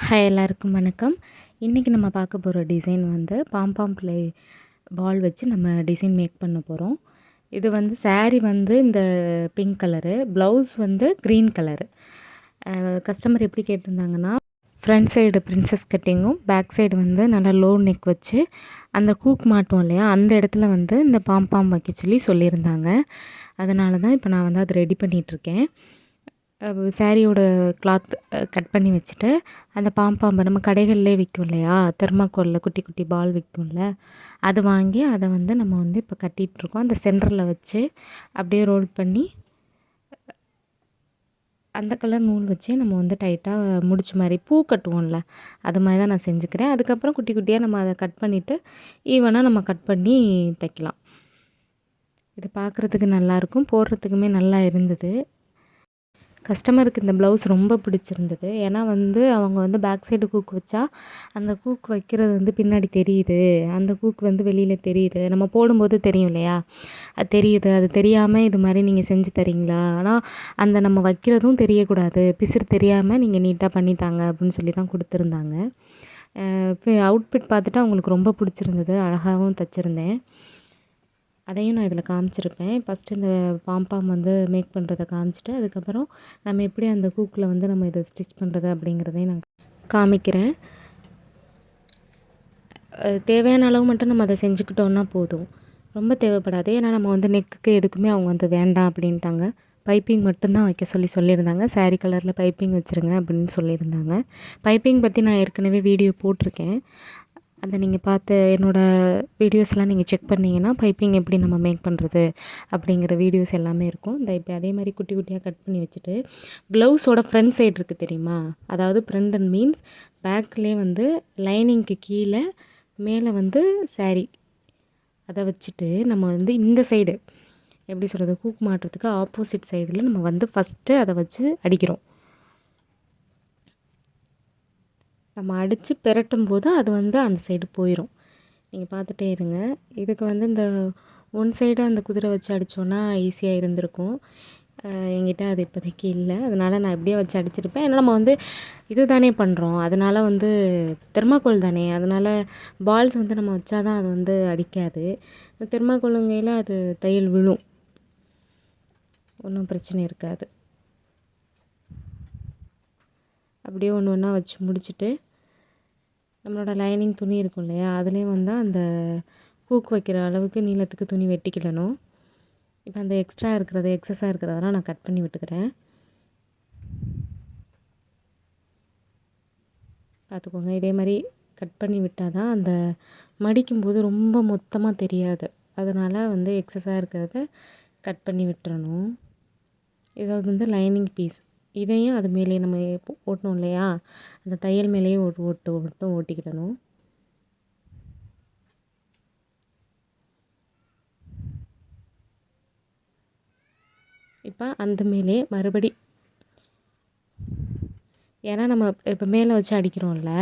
Hi எல்லாருக்கும் வணக்கம். இன்றைக்கி நம்ம பார்க்க போகிற டிசைன் வந்து பாம்பாம் பிளே பால் வச்சு நம்ம டிசைன் மேக் பண்ண போகிறோம் இது வந்து சாரீ வந்து இந்த பிங்க் கலரு ப்ளவுஸ் வந்து க்ரீன் கலரு கஸ்டமர் எப்படி கேட்டிருந்தாங்கன்னா ஃப்ரண்ட் சைடு பிரின்சஸ் கட்டிங்கும் பேக் சைடு வந்து நல்லா லோ நெக் வச்சு அந்த கூக் மாட்டோம் இல்லையா அந்த இடத்துல வந்து இந்த பாம்பாம் வைக்க சொல்லி சொல்லியிருந்தாங்க. அதனால தான் இப்போ நான் வந்து அதை ரெடி பண்ணிகிட்ருக்கேன் சாரியோட கிளாத் கட் பண்ணி வச்சுட்டு அந்த பாம்பாம்பை நம்ம கடைகள்லேயே விற்கும் இல்லையா? தெர்மாக்கோலில் குட்டி குட்டி பால் விற்கும்ல. அது வாங்கி அதை வந்து நம்ம வந்து இப்போ கட்டிகிட்ருக்கோம் அந்த சென்டரில் வச்சு அப்படியே ரோல் பண்ணி அந்த கலர் நூல் வச்சே நம்ம வந்து டைட்டாக முடிச்ச மாதிரி பூ கட்டுவோம்ல. அது மாதிரி தான் நான் செஞ்சுக்கிறேன். அதுக்கப்புறம் குட்டி குட்டியாக நம்ம அதை கட் பண்ணிவிட்டு ஈவனாக நம்ம கட் பண்ணி தைக்கலாம். இது பார்க்குறதுக்கு நல்லாயிருக்கும் போடுறதுக்குமே நல்லா இருந்தது. கஸ்டமருக்கு இந்த ப்ளவுஸ் ரொம்ப பிடிச்சிருந்தது. ஏன்னா வந்து அவங்க வந்து பேக் சைடு கூக் வச்சா அந்த கூக் வைக்கிறது வந்து பின்னாடி தெரியுது. அந்த கூக் வந்து வெளியில் தெரியுது. நம்ம போடும்போது தெரியும் இல்லையா? அது தெரியுது. அது தெரியாமல் இது மாதிரி நீங்கள் செஞ்சு தரீங்களா? ஆனால் அந்த நம்ம வைக்கிறதும் தெரியக்கூடாது. பிசிறு தெரியாமல் நீங்கள் நீட்டாக பண்ணித்தாங்க அப்படின்னு சொல்லி தான் கொடுத்துருந்தாங்க அவுட்ஃபிட் பார்த்துட்டு அவங்களுக்கு ரொம்ப பிடிச்சிருந்தது. அழகாகவும் தைச்சிருந்தேன். அதையும் நான் இதில் காமிச்சிருப்பேன். ஃபஸ்ட்டு இந்த பாம்பாம் வந்து மேக் பண்ணுறத காமிச்சிட்டு அதுக்கப்புறம் நம்ம எப்படி அந்த கூக்கில் வந்து நம்ம இதை ஸ்டிச் பண்ணுறது அப்படிங்கிறதையும் நான் காமிக்கிறேன். தேவையான அளவு மட்டும் நம்ம அதை செஞ்சுக்கிட்டோன்னா போதும். ரொம்ப தேவைப்படாது. ஏன்னா நம்ம வந்து நெக்குக்கு எதுக்குமே அவங்க வந்து வேண்டாம் அப்படின்ட்டாங்க. பைப்பிங் மட்டும்தான் வைக்க சொல்லி சொல்லியிருந்தாங்க. சாரீ கலரில் பைப்பிங் வச்சுருங்க அப்படின்னு சொல்லியிருந்தாங்க. பைப்பிங் பற்றி நான் ஏற்கனவே வீடியோ போட்டிருக்கேன். அதை நீங்கள் பார்த்து என்னோடய வீடியோஸ்லாம் நீங்கள் செக் பண்ணிங்கன்னா பைப்பிங் எப்படி நம்ம மேக் பண்ணுறது அப்படிங்கிற வீடியோஸ் எல்லாமே இருக்கும். இந்த இப்போ அதே மாதிரி குட்டி குட்டியாக கட் பண்ணி வச்சுட்டு ப்ளவுஸோட ஃப்ரண்ட் சைடு இருக்குது தெரியுமா? அதாவது ஃப்ரண்ட் அண்ட் மீன்ஸ் பேக்லேயே வந்து லைனிங்க்கு கீழே மேலே வந்து சாரீ அதை வச்சுட்டு நம்ம வந்து இந்த சைடு எப்படி சொல்கிறது ஹூக் மாட்டுறதுக்கு ஆப்போசிட் சைடில் நம்ம வந்து ஃபஸ்ட்டு அதை வச்சு அடிக்கிறோம். நம்ம அடித்து பெரட்டும் போது அது வந்து அந்த சைடு போயிடும் நீங்கள் பார்த்துட்டே இருங்க. இதுக்கு வந்து இந்த ஒன் சைடு அந்த குதிரை வச்சு அடித்தோன்னா ஈஸியாக இருந்திருக்கும். என்கிட்ட அது இப்போதைக்கு இல்லை. அதனால் நான் எப்படியே வச்சு அடிச்சிருப்பேன். ஏன்னா நம்ம வந்து இது தானே பண்ணுறோம் அதனால் வந்து தெர்மாக்கோல் தானே. அதனால் பால்ஸ் வந்து நம்ம வச்சா தான் அது வந்து அடிக்காது. தெர்மாக்கோளுங்கையில் அது தையல் விழும். ஒன்றும் பிரச்சனை இருக்காது. அப்படியே ஒன்று ஒன்றா வச்சு முடிச்சுட்டு நம்மளோட லைனிங் துணி இருக்கும் இல்லையா? அதுலேயும் வந்து அந்த ஹூக் வைக்கிற அளவுக்கு நீளத்துக்கு துணி வெட்டிக்கிடணும். இப்போ அந்த எக்ஸ்ட்ரா இருக்கிறது எக்ஸஸாக இருக்கிறதெல்லாம் நான் கட் பண்ணி விட்டுக்கிறேன். பார்த்துக்கோங்க. இதே மாதிரி கட் பண்ணி விட்டால் தான் அந்த மடிக்கும்போது ரொம்ப மொத்தமாக தெரியாது. அதனால் வந்து எக்ஸஸாக இருக்கிறத கட் பண்ணி விட்டுறணும். இது வந்து லைனிங் பீஸ் இதையும் அது மேலேயே நம்ம ஓட்டணும் இல்லையா? அந்த தையல் மேலேயே ஓட்டு ஓட்டு ஓட்டும் ஓட்டிக்கிடணும். இப்போ அந்த மேலே மறுபடி ஏன்னா நம்ம இப்போ மேலே வச்சு அடிக்கிறோம்ல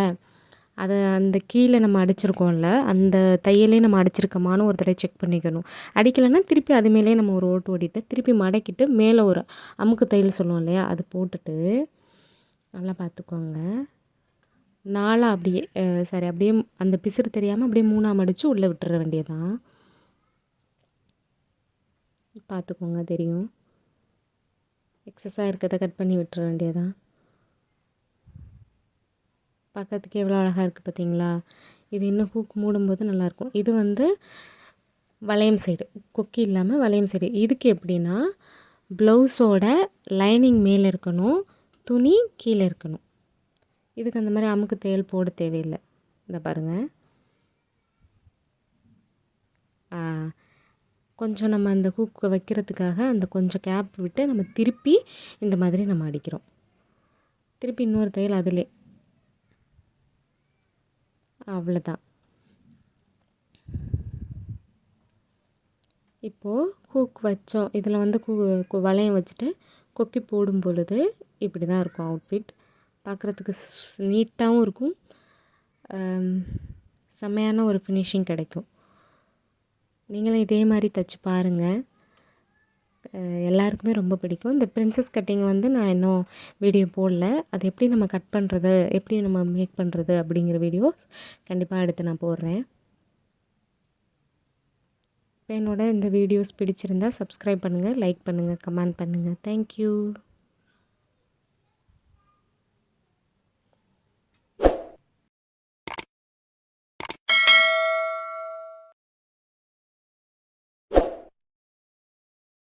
அதை அந்த கீழே நம்ம அடிச்சிருக்கோம்ல அந்த தையலே நம்ம அடிச்சிருக்கோமான்னு ஒரு தடவை செக் பண்ணிக்கணும். அடிக்கலைன்னா திருப்பி அது மேலே நம்ம ஒரு ஓட்டு ஓட்டிட்டு திருப்பி மடக்கிட்டு மேலே ஒரு அமுக்கு தையல் சொல்லுவோம் இல்லையா அது போட்டுட்டு நல்லா பார்த்துக்கோங்க. நாலாக அப்படியே சரி அப்படியே அந்த பிசுறு தெரியாமல் அப்படியே மூணாக மடித்து உள்ளே விட்டுற வேண்டியதான் பார்த்துக்கோங்க தெரியும். எக்ஸஸாக இருக்கிறத கட் பண்ணி விட்டுற வேண்டியதான் பார்க்கறதுக்கு எவ்வளோ அழகாக இருக்குது பார்த்தீங்களா? இது இன்னும் ஹூக் மூடும்போது நல்லாயிருக்கும். இது வந்து வளையம் சைடு கொக்கி இல்லாமல் வளையம் சைடு இதுக்கு எப்படின்னா ப்ளவுஸோட லைனிங் மேலே இருக்கணும் துணி கீழே இருக்கணும். இதுக்கு அந்த மாதிரி அமுக்கு தையல் போட தேவையில்லை. இந்த பாருங்கள் கொஞ்சம் நம்ம அந்த ஹூக்கு வைக்கிறதுக்காக அந்த கொஞ்சம் கேப் விட்டு நம்ம திருப்பி இந்த மாதிரி நம்ம அடிக்கிறோம். திருப்பி இன்னொரு தையல் அதிலே அவ்வளோதான் இப்போது கூக் வச்சோம். இதில் வந்து கூ வளையம் வச்சுட்டு கொக்கி போடும் பொழுது இப்படி தான் இருக்கும் அவுட்ஃபிட் பார்க்குறதுக்கு நீட்டாகவும் இருக்கும். செம்மையான ஒரு ஃபினிஷிங் கிடைக்கும். நீங்களும் இதே மாதிரி தைச்சி பாருங்கள் எல்லாருக்குமே ரொம்ப பிடிக்கும். இந்த பிரின்சஸ் கட்டிங் வந்து நான் இன்னும் வீடியோ போடல. அது எப்படி நம்ம கட் பண்ணுறது எப்படி நம்ம மேக் பண்ணுறது அப்படிங்கிற வீடியோஸ் கண்டிப்பாக எடுத்து நான் போடுறேன். என்னோட இந்த வீடியோஸ் பிடிச்சிருந்தா சப்ஸ்கிரைப் பண்ணுங்கள் லைக் பண்ணுங்கள் கமெண்ட் பண்ணுங்கள் தேங்க்யூ